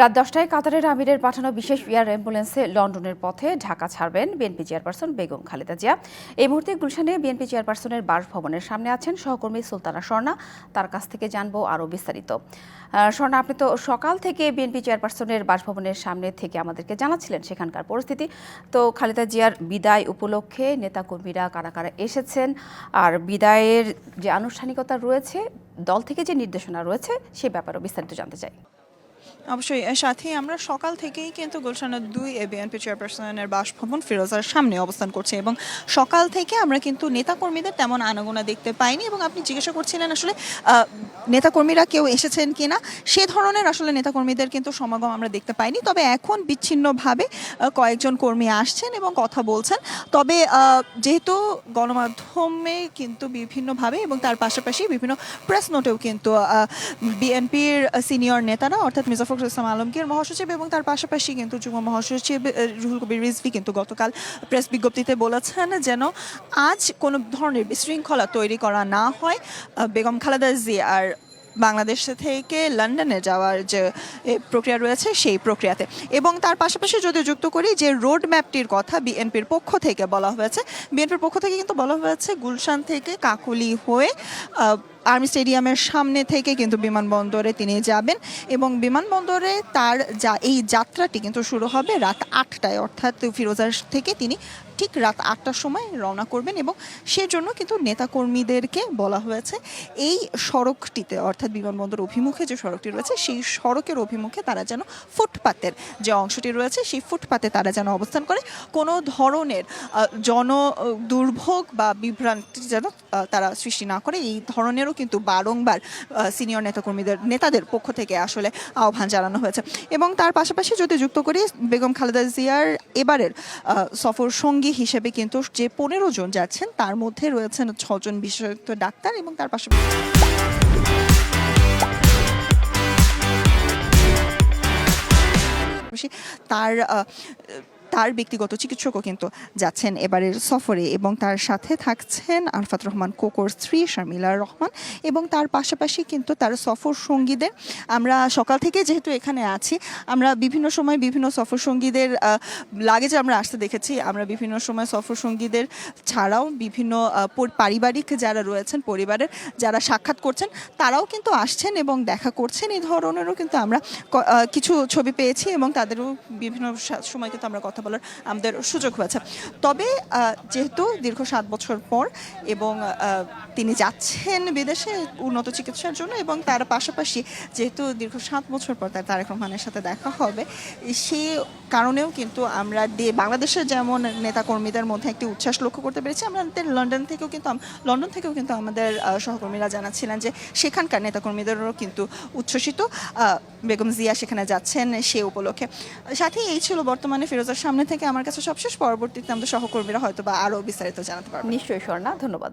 রাত দশটায় কাতারের আমিরের পাঠানো বিশেষ এয়ার অ্যাম্বুলেন্সে লন্ডনের পথে ঢাকা ছাড়বেন বিএনপি চেয়ারপারসন বেগম খালেদা জিয়া। এই মুহূর্তে গুলশানে বিএনপি চেয়ারপারসনের বাসভবনের সামনে আছেন সহকর্মী সুলতানা স্বর্ণা। তার কাছ থেকে জানব আরও বিস্তারিত। স্বর্ণা, আপনি তো সকাল থেকে বিএনপি চেয়ারপারসনের বাসভবনের সামনে থেকে আমাদেরকে জানাচ্ছিলেন সেখানকার পরিস্থিতি। তো খালেদা জিয়ার বিদায় উপলক্ষে নেতাকর্মীরা কারা কারা এসেছেন? আর বিদায়ের যে আনুষ্ঠানিকতা রয়েছে, দল থেকে যে নির্দেশনা রয়েছে, সে ব্যাপারেও বিস্তারিত জানতে চাই। অবশ্যই, এর সাথে আমরা সকাল থেকেই কিন্তু গুলশানের দুই এ বিএনপি চেয়ারপারসনের বাসভবন ফিরোজার সামনে অবস্থান করছে এবং সকাল থেকে আমরা কিন্তু নেতাকর্মীদের তেমন আনাগোনা দেখতে পাইনি এবং আপনি জিজ্ঞাসা করছিলেন আসলে নেতাকর্মীরা কেউ এসেছেন কিনা? সে ধরনের আসলে নেতাকর্মীদের কিন্তু সমাগম আমরা দেখতে পাইনি। তবে এখন বিচ্ছিন্নভাবে কয়েকজন কর্মী আসছেন এবং কথা বলছেন। তবে যেহেতু গণমাধ্যমে কিন্তু বিভিন্নভাবে এবং তার পাশাপাশি বিভিন্ন প্রেস নোটেও কিন্তু বিএনপির সিনিয়র নেতারা অর্থাৎ মির্জা ফখরুল ইসলাম আলমগীর মহাসচিব এবং তার পাশাপাশি কিন্তু যুগ্ম মহাসচিব রুহুল কবির রিজভি কিন্তু গতকাল প্রেস বিজ্ঞপ্তিতে বলেছেন যেন আজ কোনো ধরনের বিশৃঙ্খলা তৈরি করা না হয়। বেগম খালেদা জিয়ার বাংলাদেশ থেকে লন্ডনে যাওয়ার যে প্রক্রিয়া রয়েছে, সেই প্রক্রিয়াতে। এবং তার পাশাপাশি যদি যুক্ত করি যে রোড ম্যাপটির কথা বিএনপির পক্ষ থেকে বলা হয়েছে, বিএনপির পক্ষ থেকে কিন্তু বলা হয়েছে গুলশান থেকে কাকুলি হয়ে আর্মি স্টেডিয়ামের সামনে থেকে কিন্তু বিমানবন্দরে তিনি যাবেন। এবং বিমানবন্দরে তার যা, এই যাত্রাটি কিন্তু শুরু হবে রাত আটটায়, অর্থাৎ ফিরোজার থেকে তিনি ঠিক রাত আটটার সময় রওনা করবেন এবং সেজন্য কিন্তু নেতাকর্মীদেরকে বলা হয়েছে এই সড়কটিতে, অর্থাৎ বিমানবন্দর অভিমুখে যে সড়কটি রয়েছে, সেই সড়কের অভিমুখে তারা যেন ফুটপাতের যে অংশটি রয়েছে, সেই ফুটপাতে তারা যেন অবস্থান করে। কোনো ধরনের জন দুর্ভোগ বা বিভ্রান্তি যেন তারা সৃষ্টি না করে, এই ধরনেরও কিন্তু বারংবার সিনিয়র নেতাকর্মীদের, নেতাদের পক্ষ থেকে আসলে আহ্বান জানানো হয়েছে। এবং তার পাশাপাশি যদি যুক্ত করি, বেগম খালেদা জিয়ার এবারের সফর সঙ্গী হিসেবে কিন্তু যে পনেরো জন যাচ্ছেন, তার মধ্যে রয়েছেন ছজন বিশেষজ্ঞ ডাক্তার এবং তার পাশাপাশি তার তার ব্যক্তিগত চিকিৎসকও কিন্তু যাচ্ছেন এবারের সফরে এবং তার সাথে থাকছেন আরফাত রহমান কোকোর স্ত্রী শামিলা রহমান এবং তার পাশাপাশি কিন্তু তার সফর সঙ্গীদের আমরা সকাল থেকে যেহেতু এখানে আছি, আমরা বিভিন্ন সময় বিভিন্ন সফর সঙ্গীদের লাগেজে আমরা আসতে দেখেছি, আমরা বিভিন্ন সময় সফর সঙ্গীদের ছাড়াও বিভিন্ন পারিবারিক যারা রয়েছেন, পরিবারের যারা সাক্ষাৎ করছেন, তারাও কিন্তু আসছেন এবং দেখা করছেন। এই ধরনেরও কিন্তু আমরা কিছু ছবি পেয়েছি এবং তাদেরও বিভিন্ন সময় কিন্তু আমরা কথা বলার আমাদের সুযোগ হয়েছে। তবে যেহেতু দীর্ঘ সাত বছর পর এবং তিনি যাচ্ছেন বিদেশে উন্নত চিকিৎসার জন্য এবং তার পাশাপাশি যেহেতু দীর্ঘ সাত বছর পর তার তারেক রহমানের সাথে দেখা হবে, সে কারণেও কিন্তু আমরা বাংলাদেশের যেমন নেতাকর্মীদের মধ্যে একটি উচ্ছ্বাস লক্ষ্য করতে পেরেছি, আমাদের লন্ডন থেকেও কিন্তু লন্ডন থেকেও কিন্তু আমাদের সহকর্মীরা জানাচ্ছিলেন যে সেখানকার নেতাকর্মীদেরও কিন্তু উচ্ছ্বসিত বেগম জিয়া সেখানে যাচ্ছেন সে উপলক্ষে। সাথে এই ছিল বর্তমানে ফিরোজার সামনে থেকে আমার কাছে সবশেষ পরবর্তীতে আমাদের সহকর্মীরা হয়তো বা আরও বিস্তারিত জানাতে পারবে। নিশ্চয়ই, স্বর্ণা, ধন্যবাদ।